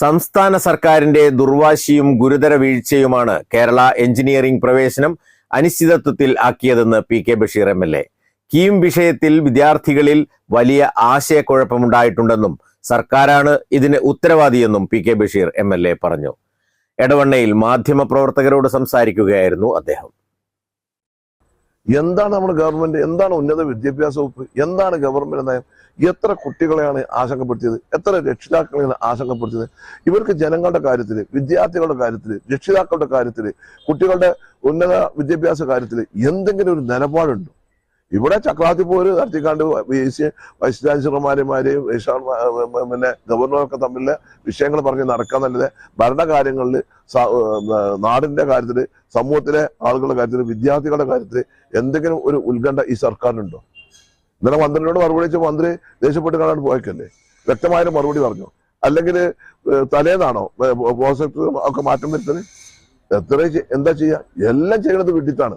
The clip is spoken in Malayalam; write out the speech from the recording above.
സംസ്ഥാന സർക്കാരിന്റെ ദുർവാശിയും ഗുരുതര വീഴ്ചയുമാണ് കേരള എഞ്ചിനീയറിംഗ് പ്രവേശനം അനിശ്ചിതത്വത്തിൽ ആക്കിയതെന്ന് P K Basheer M L A. KEAM വിഷയത്തിൽ വിദ്യാർത്ഥികളിൽ വലിയ ആശയക്കുഴപ്പമുണ്ടായിട്ടുണ്ടെന്നും സർക്കാരാണ് ഇതിന് ഉത്തരവാദിയെന്നും P K Basheer M L A പറഞ്ഞു. എടവണ്ണയിൽ മാധ്യമപ്രവർത്തകരോട് സംസാരിക്കുകയായിരുന്നു അദ്ദേഹം. എന്താണ് നമ്മുടെ ഗവൺമെന്റ്? എന്താണ് ഉന്നത വിദ്യാഭ്യാസ വകുപ്പ്? എന്താണ് ഗവൺമെന്റ് നയം? എത്ര കുട്ടികളെയാണ് ആശങ്കപ്പെടുത്തിയത്? എത്ര രക്ഷിതാക്കളെയാണ് ആശങ്കപ്പെടുത്തിയത്? ഇവർക്ക് ജനങ്ങളുടെ കാര്യത്തിൽ വിദ്യാർത്ഥികളുടെ കാര്യത്തിൽ രക്ഷിതാക്കളുടെ കാര്യത്തിൽ കുട്ടികളുടെ ഉന്നത വിദ്യാഭ്യാസ കാര്യത്തിൽ എന്തെങ്കിലും ഒരു നിലപാടുണ്ടോ? ഇവിടെ ചക്രാത്തി പോര് നടത്തിക്കാണ്ട് വൈസ് ചാൻസലർമാരുമാരെയും പിന്നെ ഗവർണറൊക്കെ തമ്മിലെ വിഷയങ്ങൾ പറഞ്ഞ് നടക്കാൻ നല്ലത്. ഭരണകാര്യങ്ങളിൽ നാടിന്റെ കാര്യത്തിൽ സമൂഹത്തിലെ ആളുകളുടെ കാര്യത്തിൽ വിദ്യാർത്ഥികളുടെ കാര്യത്തിൽ എന്തെങ്കിലും ഒരു ഉത്കണ്ഠ ഈ സർക്കാരിനുണ്ടോ? ഇന്നലെ മന്ത്രിയോട് മറുപടി വെച്ച മന്ത്രി ദേഷ്യപ്പെട്ട് കാണാൻ പോയക്കല്ലേ? വ്യക്തമായ മറുപടി പറഞ്ഞു. അല്ലെങ്കിൽ തലേന്നാണോ പ്രോസക്ട് ഒക്കെ മാറ്റം വരുത്തത് എത്ര എന്താ ചെയ്യാ? എല്ലാം ചെയ്യണത് വിഡിത്താണ്